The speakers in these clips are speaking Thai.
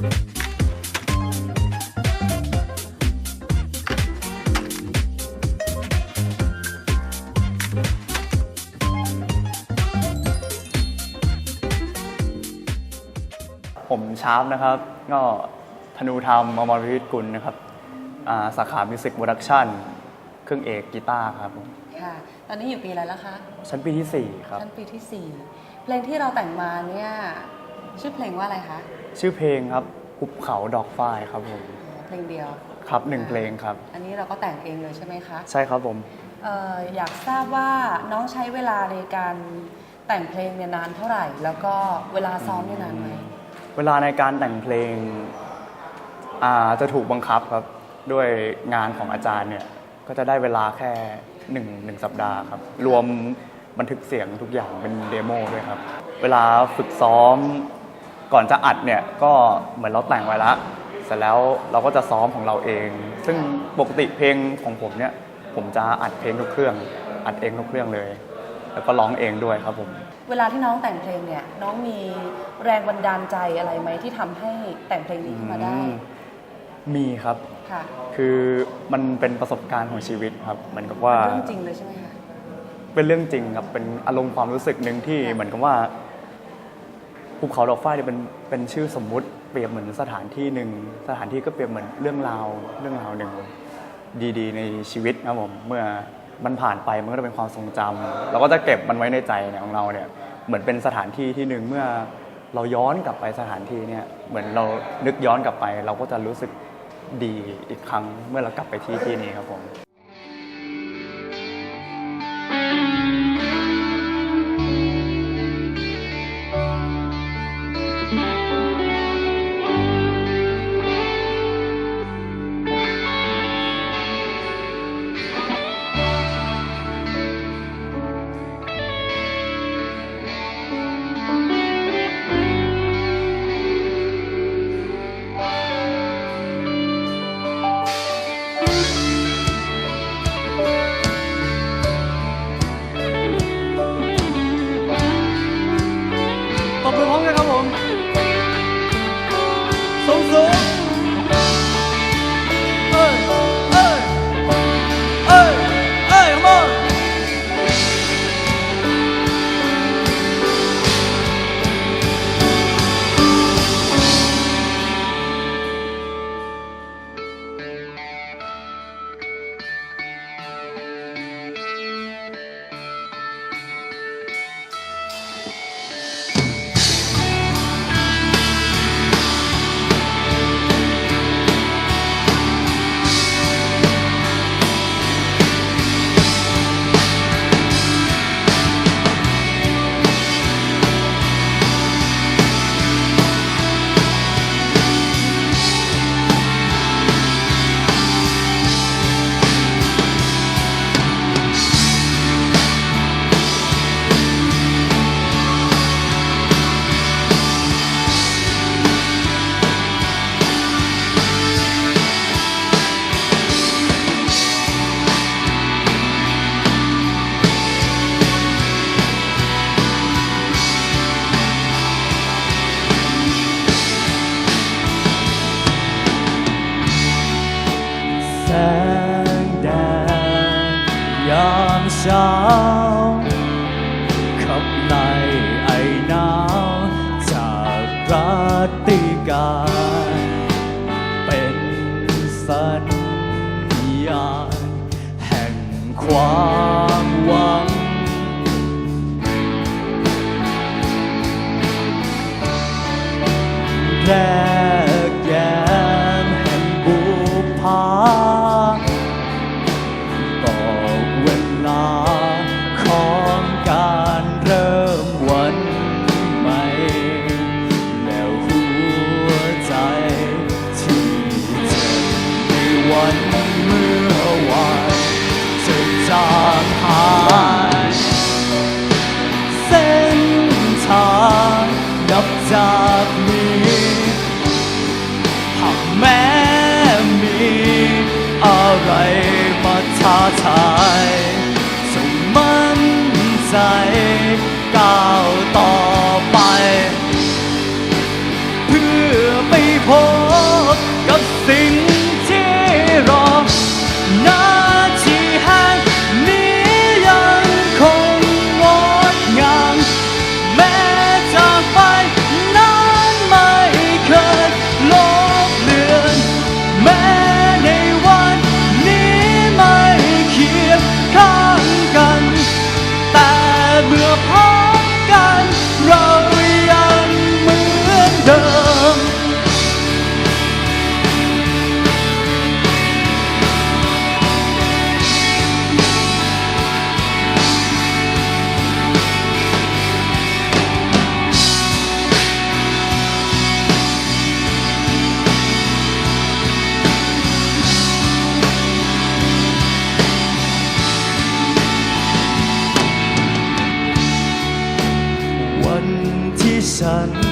ผมชาร์ปนะครับ ก็ธนูธรรมอมรวิทย์กุลนะครับอ่าสาขามิวสิกโปรดักชั่นเครื่องเอกกีตาร์ครับผมค่ะ ตอนนี้อยู่ปีอะไรแล้วคะชั้นปีที่ 4 ครับ ชั้นปีที่ 4 เพลงที่เราแต่งมาเนี่ยชื่อเพลงว่าอะไรคะ ชื่อเพลงครับหุบเขาดอกฝ้ายครับผมเพลงเดียวครับหนึ่งเพลงครับ อันนี้เราก็แต่งเองเลยใช่ไหมคะใช่ครับผมเอ่ออยากทราบว่าน้องใช้เวลาในการแต่งเพลงเนี่ยนานเท่าไหร่ แล้วก็เวลาซ้อมเนี่ยนานไหมเวลาในการแต่งเพลงอ่าจะถูกบังคับครับด้วยงานของอาจารย์เนี่ยก็จะได้เวลาแค่หนึ่งหนึ่งสัปดาห์ครับรวมบันทึกเสียงทุกอย่างเป็นเดโมด้วยครับ เวลาฝึกซ้อม ก่อนจะอัดเนี่ยก็เหมือนเราแต่งไว้แล้วเสร็จแล้วเราก็จะซ้อมของเราเอง ซึ่งปกติเพลงของผมเนี่ยผมจะอัดเพลงทุกเครื่อง อัดเองทุกเครื่องเลย แล้วก็ร้องเองด้วยครับผม เวลาที่น้องแต่งเพลงเนี่ยน้องมีแรงบันดาลใจอะไรไหมที่ทำให้แต่งเพลงนี้ขึ้นมาได้อืมมีครับ ค่ะคือมันเป็นประสบการณ์ของชีวิตครับเหมือนกับว่า เรื่องจริงเลยใช่ไหมคะ เป็นเรื่องจริงครับ เป็นอารมณ์ความรู้สึกหนึ่งที่ค่ะเหมือนกับว่า ภูเขาดอกฝ้าเนี่ยเป็นเป็นชื่อสมมุติเปรียบเหมือนสถานที่หนึ่งสถานที่ก็เปรียบเหมือนเรื่องราวเรื่องราวหนึ่งดีๆ ในชีวิตครับผมเมื่อมันผ่านไปมันก็จะเป็นความทรงจำเราก็จะเก็บมันไว้ในใจเนี่ยของเราเนี่ยเหมือนเป็นสถานที่ที่หนึ่งเมื่อเราย้อนกลับไปสถานที่เนี่ยเหมือนเรานึกย้อนกลับไป เราก็จะรู้สึกดีอีกครั้งเมื่อเรากลับไปที่ที่นี้ครับผม ก้าวต่อไป เพื่อไม่พบ ที่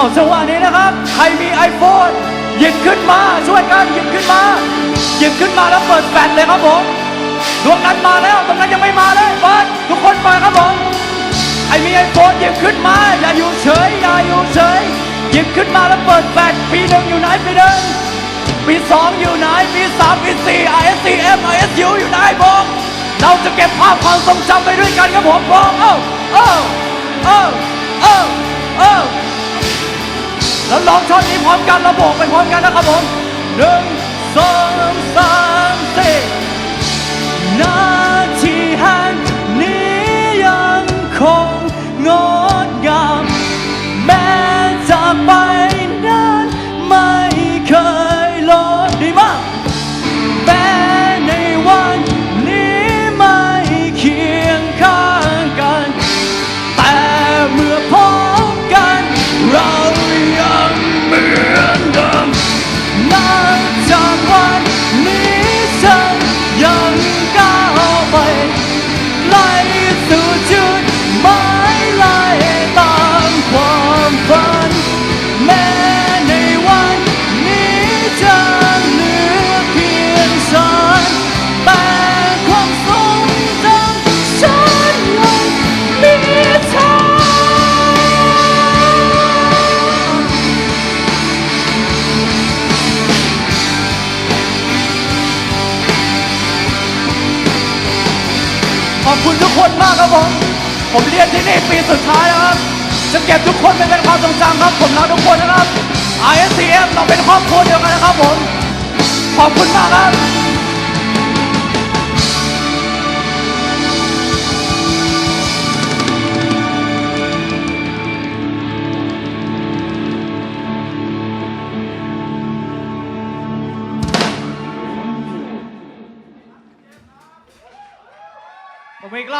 เอาจังหวะนี้นะครับ ใครมี iPhone หยิบขึ้นมาช่วยกันหยิบขึ้นมาหยิบขึ้นมาแล้วเปิดแฟลชเลยครับผมดวงนั้นมาแล้วดวงนั้นยังไม่มาเลยเปิดทุกคนเปิดครับผมใครมี iPhone หยิบขึ้นมา อย่าอยู่เฉยอย่าอยู่เฉยหยิบขึ้นมาแล้วเปิดแฟลชปีหนึ่งอยู่ไหนปีหนึ่งปีสองอยู่ไหนปีสามปีสี่ ISCM ISU อยู่ไหนบอกเราจะเก็บภาพความทรงจำไปด้วยกันครับผมบอกเอ้าเอ้าเอ้าเอ้าเอ้า แล้วลองช็อตนี้พร้อมกันเราโบกไปพร้อมกันนะครับผมหนึ่งสอง คุณทุกคนมากครับผม ผมเรียนที่นี่ปีสุดท้ายนะครับ จะเก็บทุกคนไปเป็นความทรงจำครับ ผมรักทุกคนนะครับ ISCM เราเป็นครอบครัวเดียวกันนะครับผม ขอบคุณมากครับ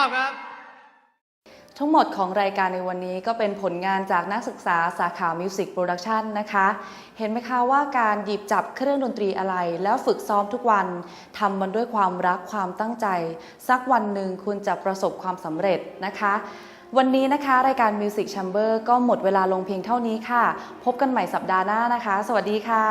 อบครับ ทั้งหมดของรายการในวันนี้ก็เป็นผลงานจากนักศึกษาสาขา Music Production นะคะ เห็นไหมคะว่าการหยิบจับเครื่องดนตรีอะไร แล้วฝึกซ้อมทุกวันทำมันด้วยความรักความตั้งใจ สักวันหนึ่งคุณจะประสบความสำเร็จนะคะวันนี้นะคะ รายการ Music Chamber ก็หมดเวลาลงเพียงเท่านี้ค่ะ พบกันใหม่สัปดาห์หน้านะคะ สวัสดีค่ะ